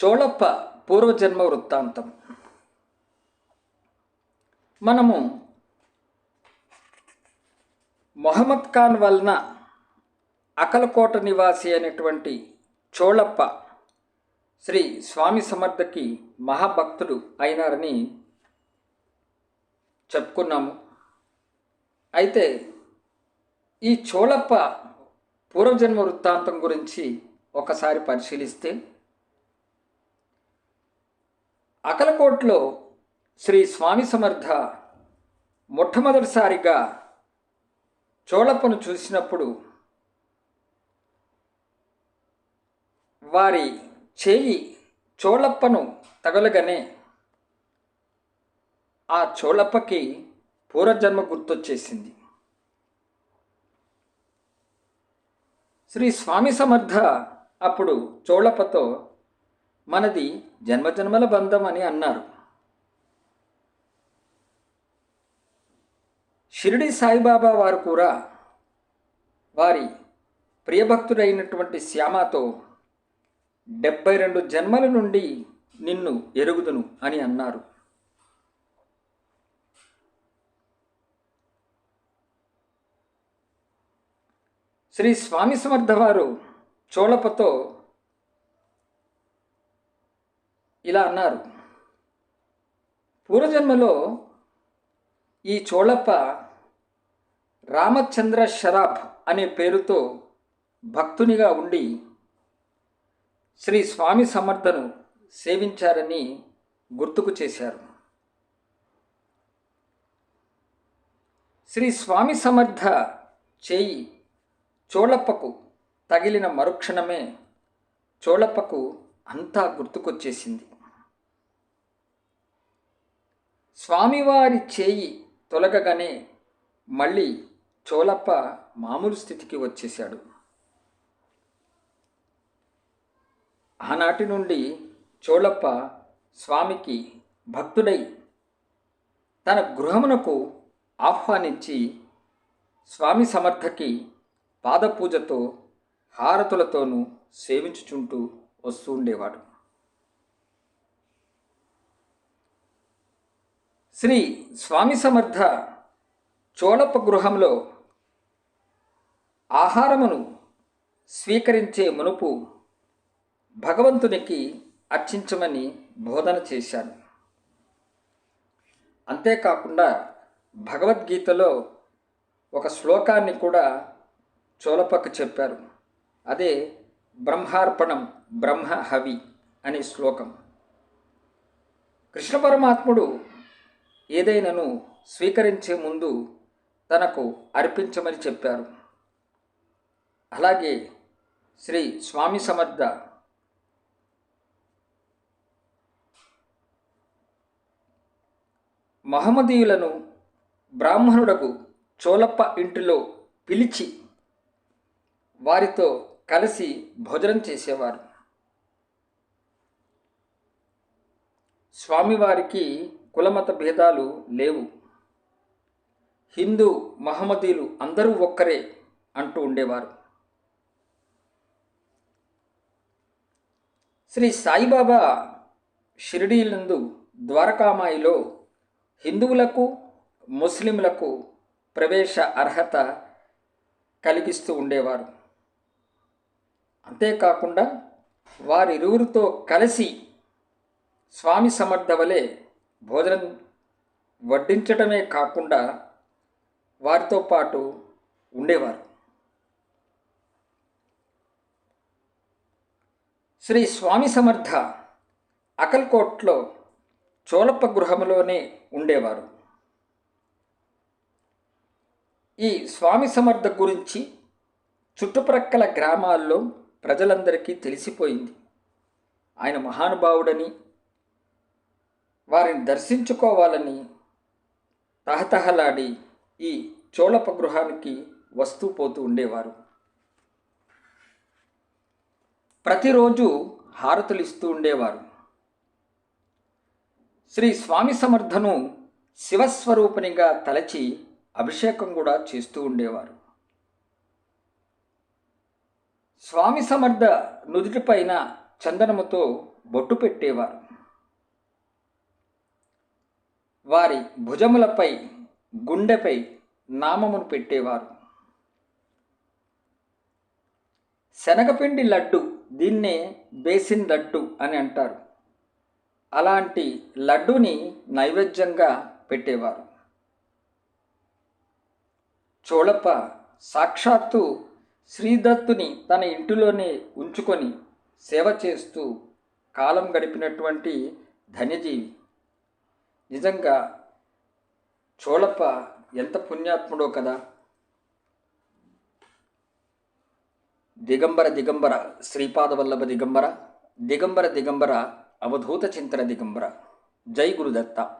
చోళప్ప పూర్వజన్మ వృత్తాంతం. మనము మొహమ్మద్ ఖాన్ వలన అకలకోట నివాసి అయినటువంటి చోళప్ప శ్రీ స్వామి సమర్థకి మహాభక్తుడు అయినారని చెప్పుకున్నాము. అయితే ఈ చోళప్ప పూర్వజన్మ వృత్తాంతం గురించి ఒకసారి పరిశీలిస్తే అకలకోట్లో శ్రీ స్వామి సమర్థ మొట్టమొదటిసారిగా చోళప్పను చూసినప్పుడు వారి చేయి చోళప్పను తగలగానే ఆ చోళప్పకి పూర్వజన్మ గుర్తొచ్చేసింది. శ్రీ స్వామి సమర్థ అప్పుడు చోళప్పతో మనది జన్మజన్మల బంధం అని అన్నారు. షిరిడి సాయిబాబా వారు కూడా వారి ప్రియభక్తుడైనటువంటి శ్యామతో డెబ్బై రెండు జన్మల నుండి నిన్ను ఎరుగుదును అని అన్నారు. శ్రీ స్వామి సమర్థ వారు చోళపతో ఇలా అన్నారు. పూర్వజన్మలో ఈ చోళప్ప రామచంద్ర షరాఫ్ అనే పేరుతో భక్తునిగా ఉండి శ్రీ స్వామి సమర్థను సేవించారని గుర్తుకు చేశారు. శ్రీ స్వామి సమర్థ చేయి చోళప్పకు తగిలిన మరుక్షణమే చోళప్పకు అంతా గుర్తుకొచ్చేసింది. స్వామివారి చేయి తొలగగానే మళ్ళీ చోళప్ప మామూలు స్థితికి వచ్చేశాడు. ఆనాటి నుండి చోళప్ప స్వామికి భక్తుడై తన గృహమునకు ఆహ్వానించి స్వామి సమర్థకి పాదపూజతో హారతులతోనూ సేవించుచుంటూ వస్తూ ఉండేవాడు. శ్రీ స్వామి సమర్థ చోళప్ప గృహంలో ఆహారమును స్వీకరించే మునుపు భగవంతునికి అర్చించమని బోధన చేశాను. అంతేకాకుండా భగవద్గీతలో ఒక శ్లోకాన్ని కూడా చోళపక్క చెప్పారు. అదే బ్రహ్మార్పణం బ్రహ్మ హవి అనే శ్లోకం. కృష్ణ పరమాత్ముడు ఏదైనాను స్వీకరించే ముందు తనకు అర్పించమని చెప్పారు. అలాగే శ్రీ స్వామి సమర్థ మహమ్మదీయులను బ్రాహ్మణుడకు చోళప్ప ఇంటిలో పిలిచి వారితో కలిసి భోజనం చేసేవారు. స్వామివారికి కులమత భేదాలు లేవు. హిందూ మహమ్మదీలు అందరూ ఒక్కరే అంటూ ఉండేవారు. శ్రీ సాయిబాబా షిరిడీలందు ద్వారకామాయిలో హిందువులకు ముస్లింలకు ప్రవేశ అర్హత కలిగిస్తూ ఉండేవారు. అంతేకాకుండా వారిరువురితో కలిసి స్వామి సమర్థ వలె భోజనం వడ్డించటమే కాకుండా వారితో పాటు ఉండేవారు. శ్రీ స్వామి సమర్థ అకల్కోట్లో చోళప్ప గృహంలోనే ఉండేవారు. ఈ స్వామి సమర్థ గురించి చుట్టుప్రక్కల గ్రామాల్లో ప్రజలందరికీ తెలిసిపోయింది. ఆయన మహానుభావుడని వారిని దర్శించుకోవాలని తహతహలాడి ఈ చోళప గృహానికి వస్తూ పోతూ ఉండేవారు. ప్రతిరోజు హారతులు ఇస్తూ ఉండేవారు. శ్రీ స్వామి సమర్థను శివస్వరూపిణిగా తలచి అభిషేకం కూడా చేస్తూ ఉండేవారు. స్వామి సమర్థ నుదుటిపైన చందనముతో బొట్టు పెట్టేవారు. వారి భుజములపై గుండెపై నామమును పెట్టేవారు. శనగపిండి లడ్డు దీన్నే బేసిన్ లడ్డు అని అంటారు. అలాంటి లడ్డుని నైవేద్యంగా పెట్టేవారు. చోళప్ప సాక్షాత్తు శ్రీదత్తుని తన ఇంటిలోనే ఉంచుకొని సేవ చేస్తూ కాలం గడిపినటువంటి ధన్యజీవి. నిజంగా చోళప్ప ఎంత పుణ్యాత్ముడో కదా. దిగంబర దిగంబర శ్రీపాదవల్లభ దిగంబర దిగంబర దిగంబర అవధూత చింతన దిగంబర. జై గురుదత్త.